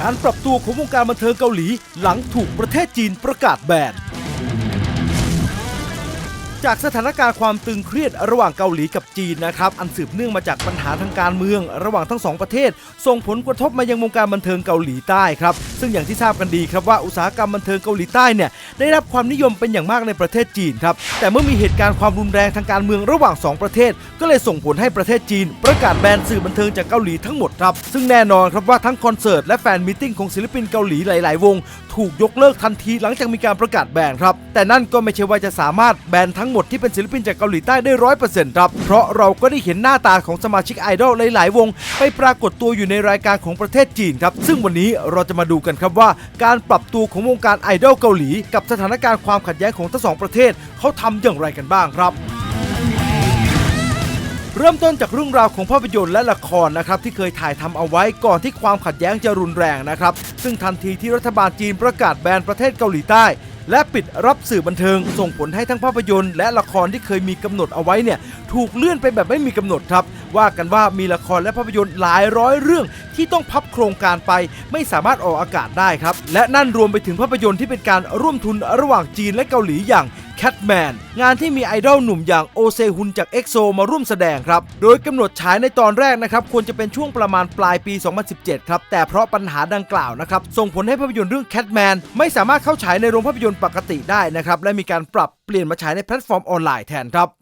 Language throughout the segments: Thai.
การปรับตัวของวงการบันเทิงเกาหลีหลังถูกประเทศจีนประกาศแบน จากสถานการณ์ความตึงเครียดระหว่างเกาหลีกับจีนนะครับอันสืบเนื่องมาจากปัญหาทางการเมือง ระหว่างทั้งสองประเทศ ส่งผลกระทบมายังวงการบันเทิงเกาหลีใต้ครับซึ่งอย่างที่ทราบกันดีครับว่าอุตสาหกรรมบันเทิงเกาหลีใต้เนี่ยได้รับความนิยมเป็นอย่างมากในประเทศจีนครับแต่เมื่อมีเหตุการณ์ความรุนแรงทางการเมืองระหว่างสองประเทศ ก็เลยส่งผลให้ประเทศจีน ประกาศแบนสื่อบันเทิงจากเกาหลีทั้งหมดครับซึ่งแน่นอนครับว่าทั้งคอนเสิร์ตและแฟนมิทติ้งของศิลปินเกาหลีหลาย ๆ วง ถูกยกเลิกทันทีหลังจากมีการประกาศแบนครับแต่นั่นก็ไม่ใช่ว่าจะสามารถแบนทั้งหมดที่เป็นศิลปินจากเกาหลีใต้ได้ร้อยเปอร์เซ็นต์ครับ เพราะเราก็ได้เห็นหน้าตาของสมาชิกไอดอลหลาย ๆ วง ไปปรากฏตัวอยู่ในรายการของประเทศจีนครับ ซึ่งวันนี้เราจะมาดูกันครับว่า การปรับตัวของวงการไอดอลเกาหลี กับสถานการณ์ความขัดแย้งของทั้งสองประเทศเขาทำอย่างไรกันบ้างครับเริ่มต้นจากเรื่องราวของภาพยนตร์และละครนะครับที่เคยถ่ายทำเอาไว้ก่อนที่ความขัดแย้งจะรุนแรงนะครับ ซึ่งทันทีที่รัฐบาลจีนประกาศแบนประเทศเกาหลีใต้ และปิดรับสื่อบันเทิง ส่งผลให้ทั้งภาพยนตร์และละครที่เคยมีกำหนดเอาไว้เนี่ยถูกเลื่อนไปแบบไม่มีกำหนดครับ ว่ากันว่ามีละครและภาพยนตร์หลายร้อยเรื่องที่ต้องพับโครงการไป ไม่สามารถออกอากาศได้ครับ และนั่นรวมไปถึงภาพยนตร์ที่เป็นการร่วมทุนระหว่างจีนและเกาหลีอย่างแคทแมนงานที่มีไอดอลหนุ่มอย่างโอเซฮุนจากเอ็กโซมาร่วมแสดงครับ โดยกำหนดฉายในตอนแรกนะครับ ควรจะเป็นช่วงประมาณปลายปี 2017 ครับ แต่เพราะปัญหาดังกล่าวนะครับ ส่งผลให้ภาพยนตร์เรื่องแคทแมนไม่สามารถเข้าฉายในโรงภาพยนตร์ปกติได้นะครับ และมีการปรับเปลี่ยนมาฉายในแพลตฟอร์มออนไลน์แทนครับ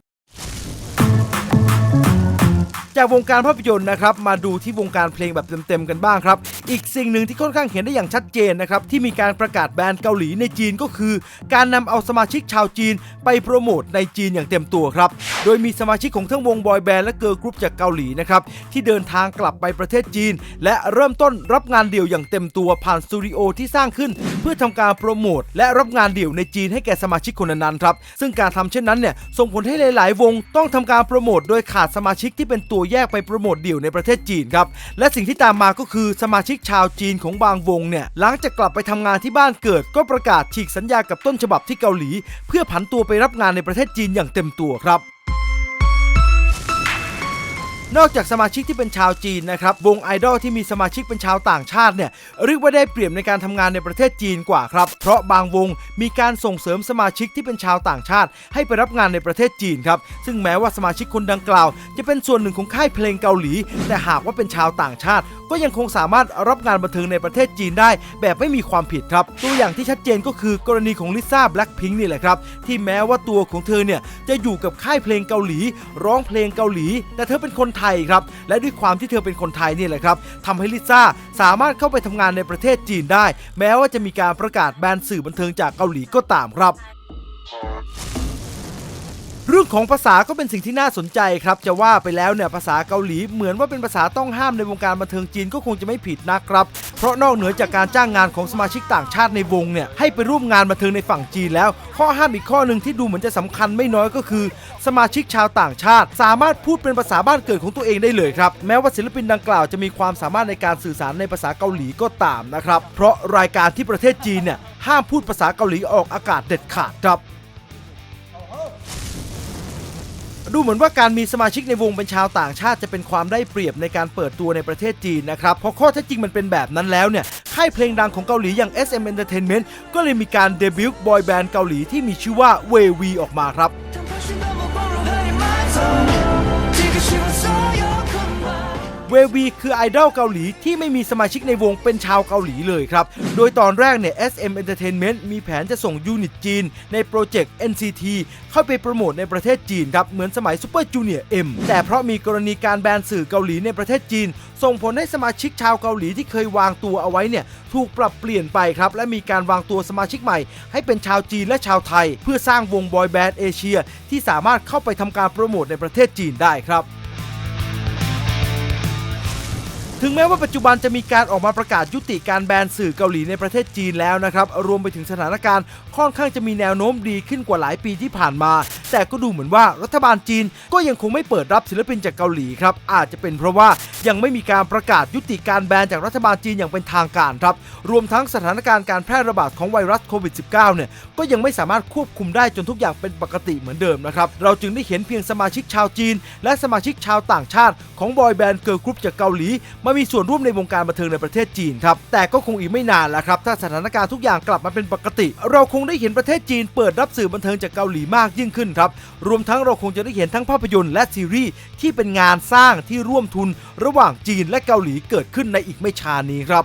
จากวงการภาพยนตร์นะครับมาดูที่วงการเพลงแบบเต็มๆกันบ้างครับ อีกสิ่งหนึ่งที่ค่อนข้างเห็นได้อย่างชัดเจนนะครับที่มีการประกาศแบนเกาหลีในจีนก็คือ การนำเอาสมาชิกชาวจีน ไปโปรโมทในจีนอย่างเต็มตัวครับ โดยมีสมาชิกของทั้งวงบอยแบนด์และเกิร์ลกรุ๊ปจากเกาหลีนะครับที่เดินทางกลับไปประเทศจีน และเริ่มต้นรับงานเดี่ยวอย่างเต็มตัวผ่านสตูดิโอที่สร้างขึ้น เพื่อทำการโปรโมทและรับงานเดี่ยวในจีนให้แก่สมาชิกคนนั้นๆครับซึ่งการทำเช่นนั้นเนี่ยส่งผลให้หลาย ๆ วงต้องทำการโปรโมทโดยขาดสมาชิกที่เป็นตัวแยกไปโปรโมทเดี่ยวในประเทศจีนครับ และสิ่งที่ตามมาก็คือสมาชิกชาวจีนของบางวงเนี่ย หลังจากกลับไปทำงานที่บ้านเกิด ก็ประกาศฉีกสัญญากับต้นฉบับที่เกาหลี เพื่อผันตัวไปรับงานในประเทศจีนอย่างเต็มตัวครับ นอกจากสมาชิกที่เป็นชาวจีนนะครับ วงไอดอลที่มีสมาชิกเป็นชาวต่างชาติเนี่ยเรียกว่าได้เปรียบในการทำงานในประเทศจีนกว่าครับ เพราะบางวงมีการส่งเสริมสมาชิกที่เป็นชาวต่างชาติ ให้ไปรับงานในประเทศจีนครับ ซึ่งแม้ว่าสมาชิกคนดังกล่าว จะเป็นส่วนหนึ่งของค่ายเพลงเกาหลี แต่หากว่าเป็นชาวต่างชาติ ก็ยังคงสามารถรับงานบันเทิงในประเทศจีนได้ แบบไม่มีความผิดครับ ตัวอย่างที่ชัดเจนก็คือกรณีของลิซ่าแบล็คพิงค์นี่แหละครับ ที่แม้ว่าตัวของเธอเนี่ยจะอยู่กับค่ายเพลงเกาหลี ร้องเพลงเกาหลี แต่เธอเป็นคนไทยครับ และด้วยความที่เธอเป็นคนไทยนี่แหละครับทำให้ลิซ่าสามารถเข้าไปทำงานในประเทศจีนได้ แม้ว่าจะมีการประกาศแบนสื่อบันเทิงจากเกาหลีก็ตามครับ เรื่องของภาษาก็เป็นสิ่งที่น่าสนใจครับ จะว่าไปแล้วเนี่ยภาษาเกาหลีเหมือนว่าเป็นภาษาต้องห้ามในวงการบันเทิงจีนก็คงจะไม่ผิดนะครับ เพราะนอกเหนือจากการจ้างงานของสมาชิกต่างชาติในวงเนี่ยให้ไปร่วมงานบันเทิงในฝั่งจีนแล้ว ข้อห้ามอีกข้อหนึ่งที่ดูเหมือนจะสำคัญไม่น้อยก็คือ สมาชิกชาวต่างชาติ สามารถพูดเป็นภาษาบ้านเกิดของตัวเองได้เลยครับแม้ว่าศิลปินดังกล่าวจะมีความสามารถในการสื่อสารในภาษาเกาหลีก็ตามนะครับเพราะรายการที่ประเทศจีนเนี่ยห้ามพูดภาษาเกาหลีออกอากาศเด็ดขาดครับ ดูเหมือนว่าการมีสมาชิกในวงเป็นชาวต่างชาติจะเป็นความได้เปรียบในการเปิดตัวในประเทศจีนนะครับ เพราะข้อเท็จจริงมันเป็นแบบนั้นแล้วเนี่ย ค่ายเพลงดังของเกาหลีอย่าง SM Entertainment ก็เลยมีการเดบิวต์บอยแบนด์เกาหลีที่มีชื่อว่า w a v ออกมาครับ เววีคือไอดอลเกาหลีที่ไม่มีสมาชิกในวงเป็นชาวเกาหลีเลยครับ โดยตอนแรกเนี่ย SM Entertainment มีแผนจะส่งยูนิตจีน ในโปรเจกต์ NCT เข้าไปโปรโมทในประเทศจีนครับ เหมือนสมัย Super Junior M แต่เพราะมีกรณีการแบนสื่อเกาหลีในประเทศจีน ส่งผลให้สมาชิกชาวเกาหลีที่เคยวางตัวเอาไว้เนี่ยถูกปรับเปลี่ยนไปครับ และมีการวางตัวสมาชิกใหม่ ให้เป็นชาวจีนและชาวไทย เพื่อสร้างวงบอยแบนด์เอเชียที่สามารถเข้าไปทำการโปรโมทในประเทศจีนได้ครับ ถึงแม้ว่าปัจจุบันจะมีการออกมาประกาศยุติการแบนสื่อเกาหลีในประเทศจีนแล้วนะครับ รวมไปถึงสถานการณ์ค่อนข้างจะมีแนวโน้มดีขึ้นกว่าหลายปีที่ผ่านมา แต่ก็ดูเหมือนว่ารัฐบาลจีนก็ยังคงไม่เปิดรับศิลปินจากเกาหลีครับ อาจจะเป็นเพราะว่ายังไม่มีการประกาศยุติการแบนจากรัฐบาลจีนอย่างเป็นทางการครับ รวมทั้งสถานการณ์การแพร่ระบาดของไวรัสโควิด -19 เนี่ย ก็ยังไม่สามารถควบคุมได้จนทุกอย่างเป็นปกติเหมือนเดิมนะครับ เราจึงได้เห็นเพียงสมาชิกชาวจีน และสมาชิกชาวต่างชาติของบอยแบนด์เกิร์ลกรุ๊ปจากเกาหลีมามีส่วนร่วมในวงการบันเทิงในประเทศจีนครับ แต่ก็คงอีกไม่นานแล้วครับ ถ้าสถานการณ์ทุกอย่างกลับมาเป็นปกติ เราคงได้เห็นประเทศจีนเปิดรับสื่อบันเทิงจากเกาหลีมากยิ่งขึ้นครับ รวมทั้งเราคงจะได้เห็นทั้งภาพยนตร์และซีรีส์ที่เป็นงานสร้างที่ร่วมทุน ระหว่างจีนและเกาหลีเกิดขึ้นในอีกไม่ช้านี้ครับ